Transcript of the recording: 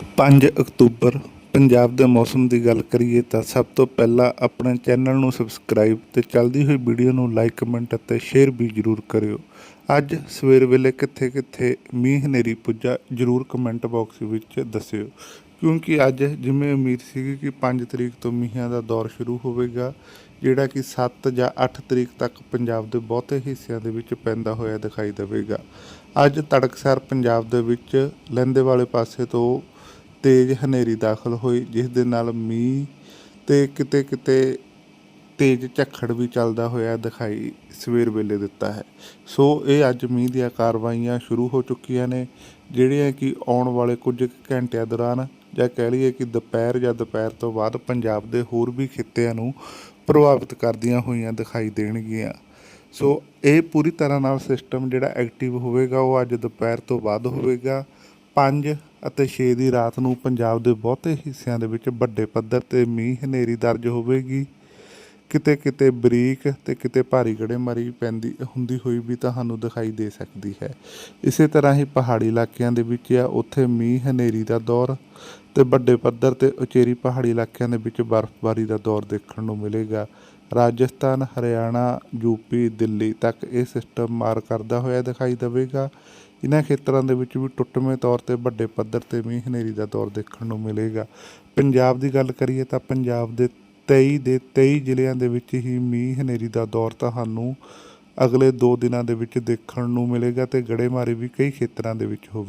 5 October, Punjab ਦੇ ਮੌਸਮ ਦੀ ਗੱਲ ਕਰੀਏ ਤਾਂ ਸਭ ਤੋਂ ਪਹਿਲਾਂ ਆਪਣੇ ਚੈਨਲ ਨੂੰ ਸਬਸਕ੍ਰਾਈਬ ਤੇ ਚੱਲਦੀ ਹੋਈ ਵੀਡੀਓ ਨੂੰ ਲਾਈਕ, ਕਮੈਂਟ ਅਤੇ ਸ਼ੇਅਰ ਵੀ ਜ਼ਰੂਰ ਕਰਿਓ। ਅੱਜ ਸਵੇਰ ਵੇਲੇ ਕਿੱਥੇ ਕਿੱਥੇ ਮੀਂਹ ਹਨੇਰੀ ਪੁੱਜਾ, ਜ਼ਰੂਰ ਕਮੈਂਟ ਬਾਕਸ ਵਿੱਚ ਦੱਸਿਓ। ਕਿਉਂਕਿ ਅੱਜ ਜਿਵੇਂ ਉਮੀਦ ਸੀਗੀ ਕਿ 5 ਤਰੀਕ ਤੋਂ ਮੀਂਹਾਂ ਦਾ ਦੌਰ ਸ਼ੁਰੂ ਹੋਵੇਗਾ, ਜਿਹੜਾ ਕਿ 7 ਜਾਂ 8 ਤਰੀਕ ਤੱਕ ਪੰਜਾਬ ਦੇ ਬਹੁਤੇ ਹਿੱਸਿਆਂ ਦੇ ਵਿੱਚ ਪੈਂਦਾ ਹੋਇਆ ਦਿਖਾਈ ਦੇਵੇਗਾ। ਅੱਜ ਤੜਕਸਾਰ ਪੰਜਾਬ ਦੇ ਵਿੱਚ ਲਹਿੰਦੇ ਵਾਲੇ ਪਾਸੇ ਤੋਂ ਤੇਜ਼ ਹਨੇਰੀ ਦਾਖਲ ਹੋਈ, ਜਿਸ ਦੇ ਨਾਲ ਮੀਂਹ ਤੇ ਕਿਤੇ ਕਿਤੇ ਤੇਜ਼ ਝੱਖੜ ਵੀ ਚੱਲਦਾ ਹੋਇਆ ਦਿਖਾਈ ਸਵੇਰ ਵੇਲੇ ਦਿੱਤਾ ਹੈ। ਸੋ ਇਹ ਅੱਜ ਮੀਂਹ ਦੀਆਂ ਕਾਰਵਾਈਆਂ ਸ਼ੁਰੂ ਹੋ ਚੁੱਕੀਆਂ ਨੇ, ਜਿਹੜੀਆਂ ਕਿ ਆਉਣ ਵਾਲੇ ਕੁਝ ਕੁ ਘੰਟਿਆਂ ਦੌਰਾਨ ਜਾਂ ਕਹਿ ਲਈਏ ਕਿ ਦੁਪਹਿਰ ਜਾਂ ਦੁਪਹਿਰ ਤੋਂ ਬਾਅਦ ਪੰਜਾਬ ਦੇ ਹੋਰ ਵੀ ਖਿੱਤਿਆਂ ਨੂੰ ਪ੍ਰਭਾਵਿਤ ਕਰਦੀਆਂ ਹੋਈਆਂ ਦਿਖਾਈ ਦੇਣਗੀਆਂ। ਸੋ ਇਹ ਪੂਰੀ ਤਰ੍ਹਾਂ ਨਾਲ ਸਿਸਟਮ ਜਿਹੜਾ ਐਕਟਿਵ ਹੋਵੇਗਾ, ਉਹ ਅੱਜ ਦੁਪਹਿਰ ਤੋਂ ਬਾਅਦ ਹੋਵੇਗਾ। 5 ਅਤੇ 6 ਦੀ ਰਾਤ ਨੂੰ ਪੰਜਾਬ ਦੇ ਬਹੁਤੇ ਹਿੱਸਿਆਂ ਦੇ ਵਿੱਚ ਵੱਡੇ ਪੱਧਰ ਤੇ ਮੀਂਹ ਹਨੇਰੀ ਦਰਜ ਹੋਵੇਗੀ। ਕਿਤੇ ਕਿਤੇ ਬਰੀਕ ਤੇ ਕਿਤੇ ਭਾਰੀ ਗੜੇਮਾਰੀ ਪੈਂਦੀ ਹੁੰਦੀ ਹੋਈ ਵੀ ਤੁਹਾਨੂੰ ਦਿਖਾਈ ਦੇ ਸਕਦੀ ਹੈ। ਇਸੇ ਤਰ੍ਹਾਂ ਹੀ ਪਹਾੜੀ ਇਲਾਕਿਆਂ ਦੇ ਵਿੱਚ ਆ, ਉੱਥੇ ਮੀਂਹ ਹਨੇਰੀ ਦਾ ਦੌਰ ਤੇ ਵੱਡੇ ਪੱਧਰ ਤੇ ਉਚੇਰੀ ਪਹਾੜੀ ਇਲਾਕਿਆਂ ਦੇ ਵਿੱਚ ਬਰਫ਼ਬਾਰੀ ਦਾ ਦੌਰ ਦੇਖਣ ਨੂੰ ਮਿਲੇਗਾ। ਰਾਜਸਥਾਨ, ਹਰਿਆਣਾ ਯੂਪੀ ਦਿੱਲੀ ਤੱਕ ਇਹ ਸਿਸਟਮ ਮਾਰ ਕਰਦਾ ਹੋਇਆ ਦਿਖਾਈ ਦੇਵੇਗਾ। ਇਹਨਾਂ ਖੇਤਰਾਂ ਦੇ ਵਿੱਚ ਵੀ ਟੁੱਟਵੇਂ ਤੌਰ ਤੇ ਵੱਡੇ ਪੱਧਰ ਤੇ ਮੀਂਹ ਹਨੇਰੀ ਦਾ ਦੌਰ ਦੇਖਣ ਨੂੰ ਮਿਲੇਗਾ। ਪੰਜਾਬ ਦੀ ਗੱਲ ਕਰੀਏ ਤਾਂ ਪੰਜਾਬ ਦੇ 23 ਦੇ 23 ਜ਼ਿਲ੍ਹਿਆਂ ਦੇ ਵਿੱਚ ਹੀ ਮੀਂਹ ਹਨੇਰੀ ਦਾ ਦੌਰ ਤੁਹਾਨੂੰ ਅਗਲੇ 2 ਦਿਨਾਂ ਦੇ ਵਿੱਚ ਦੇਖਣ ਨੂੰ ਮਿਲੇਗਾ ਤੇ ਗੜੇਮਾਰੀ ਵੀ ਕਈ ਖੇਤਰਾਂ ਦੇ ਵਿੱਚ ਹੋਵੇ